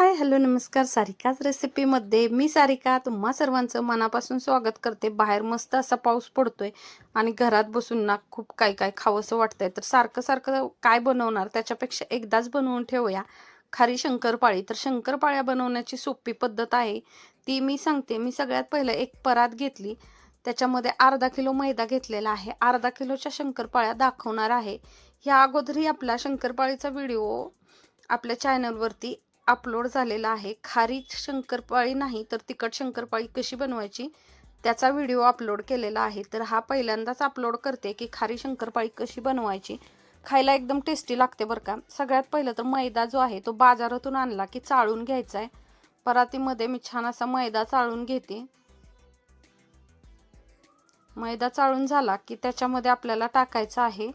Hi hello नमस्कार. सारिकाच रेसिपीमध्ये मी सारिका तुम्हा सर्वांचं मनापासून स्वागत करते. बाहेर मस्त असा पाऊस पडतोय आणि घरात बसून ना खूप काय काय खावंसं वाटतंय. तर सारखं सारखं काय बनवणार त्याच्यापेक्षा एकदाच बनवून ठेवूया. खारी शंकरपाळी. तर शंकरपाळ्या बनवण्याची सोपी पद्धत आहे. ती मी सांगते. मी सगळ्यात पहिलं एक परात घेतली. त्याच्यामध्ये अर्धा किलो मैदा घेतलेला आहे. अर्धा किलोच्या शंकरपाळ्या दाखवणार आहे. ह्या अगोदरही आपला शंकरपाळीचा व्हिडिओ आपल्या चॅनलवरती अपलोड झालेला आहे. खारी शंकरपाळी नाही तर तिखट शंकरपाळी कशी बनवायची? त्याचा व्हिडिओ अपलोड केलेला आहे. तर हा पहिल्यांदाच अपलोड करते की खारी शंकरपाळी कशी बनवायची. खायला एकदम टेस्टी लागते बरं का. सगळ्यात पहिलं तर मैदा जो आहे तो बाजारातून आणला की चाळून घ्यायचा आहे परातीमध्ये मी छान असा मैदा चाळून घेते. मैदा चाळून झाला की त्याच्यामध्ये आपल्याला टाकायचा आहे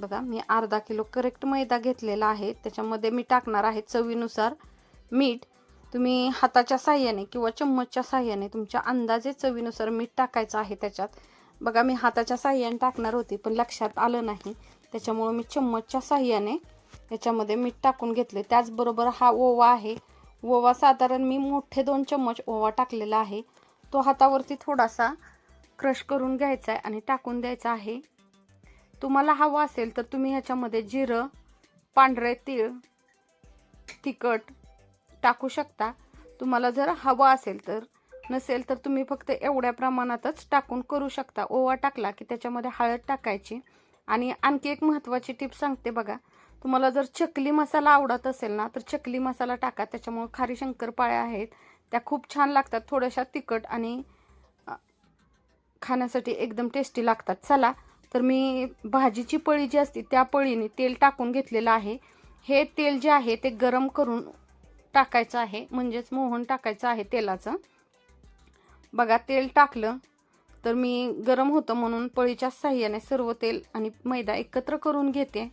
बघा मी अर्धा किलो करेक्ट मैदा घेतलेला आहे. त्याच्यामध्ये मी टाकणार आहे चवीनुसार मीठ. तुम्ही हाताच्या साह्याने किंवा चम्मचच्या साह्याने तुमच्या अंदाजे चवीनुसार मीठ टाकायचं आहे त्याच्यात. बघा मी हाताच्या साह्याने टाकणार होती पण लक्षात आलं नाही. त्याच्यामुळं मी चम्मचच्या साह्याने याच्यामध्ये मीठ टाकून घेतले त्याचबरोबर हा ओवा आहे. ओवा साधारण मी मोठे दोन चम्मच ओवा टाकलेला आहे. तो हातावरती थोडासा क्रश करून घ्यायचा आहे आणि टाकून द्यायचा आहे. तुम्हाला हवं असेल तर तुम्ही ह्याच्यामध्ये जिरं पांढरे तीळ तिखट टाकू शकता. तुम्हाला जर हवं असेल तर नसेल तर तुम्ही फक्त एवढ्या प्रमाणातच टाकून करू शकता. ओवा टाकला की त्याच्यामध्ये हळद टाकायची. आणि आणखी एक महत्त्वाची टिप सांगते बघा. तुम्हाला जर चकली मसाला आवडत असेल ना तर चकली मसाला टाका. त्याच्यामुळे खारी शंकरपाळ्या आहेत. त्या खूप छान लागतात. थोड्याशा तिखट आणि खाण्यासाठी एकदम टेस्टी लागतात. चला तर मी भाजीची पळी जी असते त्या पळीने तेल टाकून घेतलेलं आहे. हे तेल जे आहे ते गरम करून टाकायचं आहे. म्हणजेच मोहन टाकायचं आहे तेलाचं. बघा तेल टाकलं तर मी गरम होतं म्हणून पळीच्या साह्याने सर्व तेल आणि मैदा एकत्र करून घेते.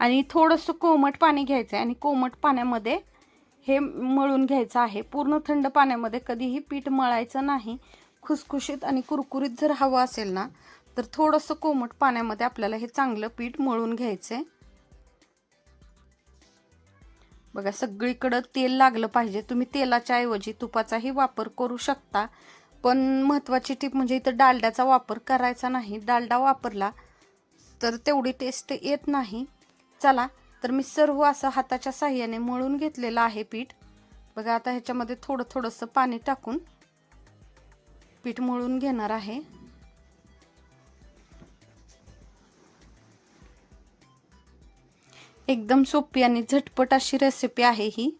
आणि थोडंसं कोमट पाणी घ्यायचं आहे आणि कोमट पाण्यामध्ये हे मळून घ्यायचं आहे. पूर्ण थंड पाण्यामध्ये कधीही पीठ मळायचं नाही. खुसखुशीत आणि कुरकुरीत जर हवं असेल ना तर थोडंसं कोमट पाण्यामध्ये आपल्याला हे चांगलं पीठ मळून घ्यायचं आहे बघा सगळीकडं तेल लागलं पाहिजे. तुम्ही तेलाच्या ऐवजी तुपाचाही वापर करू शकता. पण महत्त्वाची टीप म्हणजे इथं डालड्याचा वापर करायचा नाही. डालडा वापरला तर तेवढी टेस्ट येत नाही. चला तर मी सर्व असं हाताच्या साह्याने मळून घेतलेलं आहे पीठ. बघा आता ह्याच्यामध्ये थोडं थोडंसं पाणी टाकून पीठ मळून घेणार आहे. एकदम सोपी आणि झटपट अशी रेसिपी आहे ही.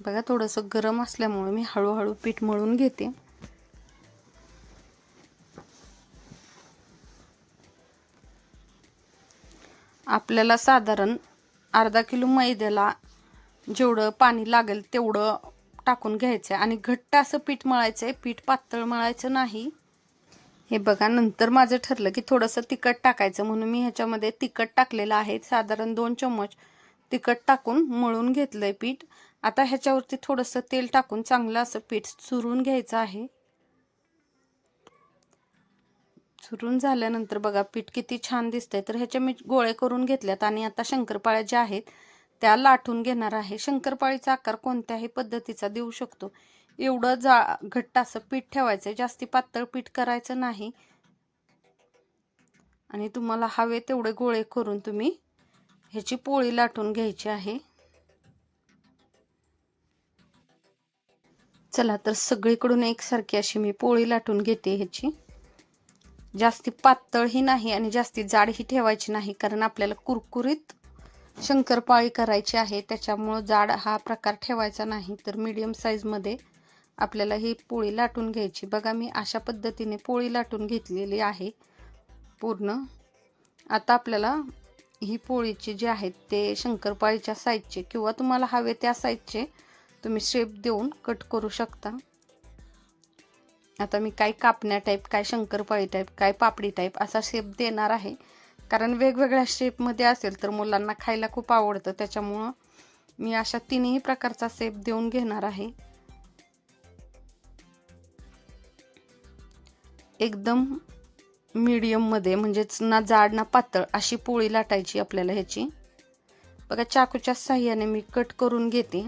बघा थोडंसं गरम असल्यामुळे मी हळूहळू पीठ मळून घेते. आपल्याला साधारण अर्धा किलो मैद्याला जेवढं पाणी लागेल तेवढं टाकून घ्यायचं आहे आणि घट्ट असं पीठ मळायचं आहे पीठ पातळ मळायचं नाही. हे बघा नंतर माझं ठरलं की थोडंसं तिखट टाकायचं. म्हणून मी ह्याच्यामध्ये तिखट टाकलेलं आहे. साधारण दोन चम्मच तिखट टाकून मळून घेतलं आहे पीठ. आता ह्याच्यावरती थोडंसं तेल टाकून चांगलं असं पीठ चुरून घ्यायचं आहे. चुरून झाल्यानंतर बघा पीठ किती छान दिसतंय. तर ह्याचे मी गोळे करून घेतल्यात आणि आता शंकरपाळ्या ज्या आहेत त्या लाटून घेणार आहे. शंकरपाळीचा आकार कोणत्याही पद्धतीचा देऊ शकतो. एवढं जा घट्ट असं पीठ ठेवायचं जास्ती पातळ पीठ करायचं नाही. आणि तुम्हाला हवे तेवढे गोळे करून तुम्ही ह्याची पोळी लाटून घ्यायची आहे. चला तर सगळीकडून एकसारखी अशी मी पोळी लाटून घेते ह्याची. जास्ती पातळही नाही आणि जास्ती जाडही ठेवायची नाही कारण आपल्याला कुरकुरीत शंकरपाळी करायची आहे. त्याच्यामुळं जाड हा प्रकार ठेवायचा नाही तर मीडियम साईजमध्ये आपल्याला ही पोळी लाटून घ्यायची. बघा मी अशा पद्धतीने पोळी लाटून घेतलेली आहे पूर्ण. आता आपल्याला ही पोळीची जी आहेत ते शंकरपाळीच्या साईजचे किंवा तुम्हाला हवे त्या साईजचे तुम्ही शेप देऊन कट करू शकता. आता मी काय कापण्या टाईप काय शंकरपाळी टाईप काय पापडी टाईप असा शेप देणार आहे. कारण वेगवेगळ्या शेपमध्ये असेल तर मुलांना खायला खूप आवडतं. त्याच्यामुळं मी अशा तिन्ही प्रकारचा शेप देऊन घेणार आहे. एकदम मीडियममध्ये म्हणजेच ना जाड ना पातळ अशी पोळी लाटायची आपल्याला ह्याची. बघा चाकूच्या साह्याने मी कट करून घेते.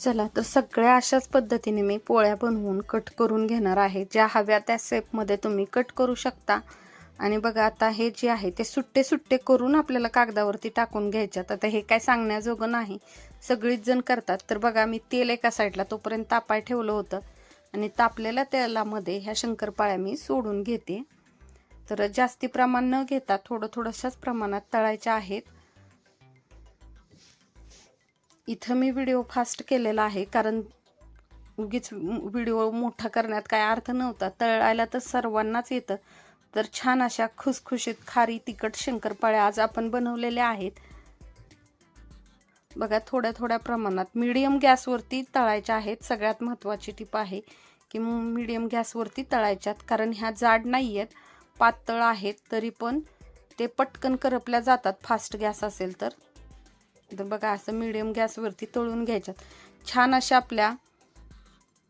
चला तर सगळ्या अशाच पद्धतीने मी पोळ्या बनवून कट करून घेणार आहे. ज्या हव्या त्या शेपमध्ये तुम्ही कट करू शकता. आणि बघा आता हे जे आहे ते सुट्टे सुट्टे करून आपल्याला कागदावरती टाकून घ्यायच्यात. आता हे काय सांगण्याजोगं नाही. सगळीच जण करतात. तर बघा मी तेल एका साईडला तोपर्यंत तापाय ठेवलं होतं. आणि तापलेल्या तेलामध्ये ह्या शंकरपाळ्या मी सोडून घेते. तर जास्ती प्रमाण न घेता थोडं थोडंशाच प्रमाणात तळायच्या आहेत. इथं मी व्हिडिओ फास्ट केलेला आहे कारण उगीच व्हिडिओ मोठा करण्यात काय अर्थ नव्हता. तळायला तर सर्वांनाच येतं. तर छान अशा खुसखुशीत खारी तिखट शंकरपाळ्या आज आपण बनवलेल्या आहेत. बघा थोड्या थोड्या प्रमाणात मीडियम गॅसवरती तळायच्या आहेत. सगळ्यात महत्त्वाची टीप आहे की मीडियम गॅसवरती तळायच्यात. कारण ह्या जाड नाही आहेत पातळ आहेत तरी पण ते पटकन करपल्या जातात. फास्ट गॅस असेल तर. तर बघा असं मीडियम गॅसवरती तळून घ्यायच्यात. छान अशा आपल्या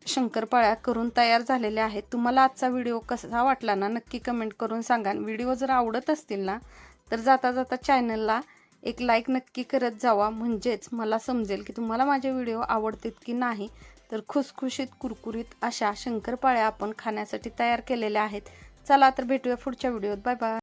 शंकरपाळ्या करून तयार झालेल्या आहेत. तुम्हाला आजचा व्हिडिओ कसा वाटला ना नक्की कमेंट करून सांगा. व्हिडिओ जर आवडत असतील ना तर जाता जाता चॅनलला एक लाईक नक्की करत जावा. म्हणजेच मला समजेल की तुम्हाला माझे व्हिडिओ आवडतात की नाही तर खुसखुशीत कुरकुरीत अशा शंकरपाळ्या आपण खाण्यासाठी तयार केलेल्या आहेत. चला तर भेटूया पुढच्या व्हिडिओत बाय बाय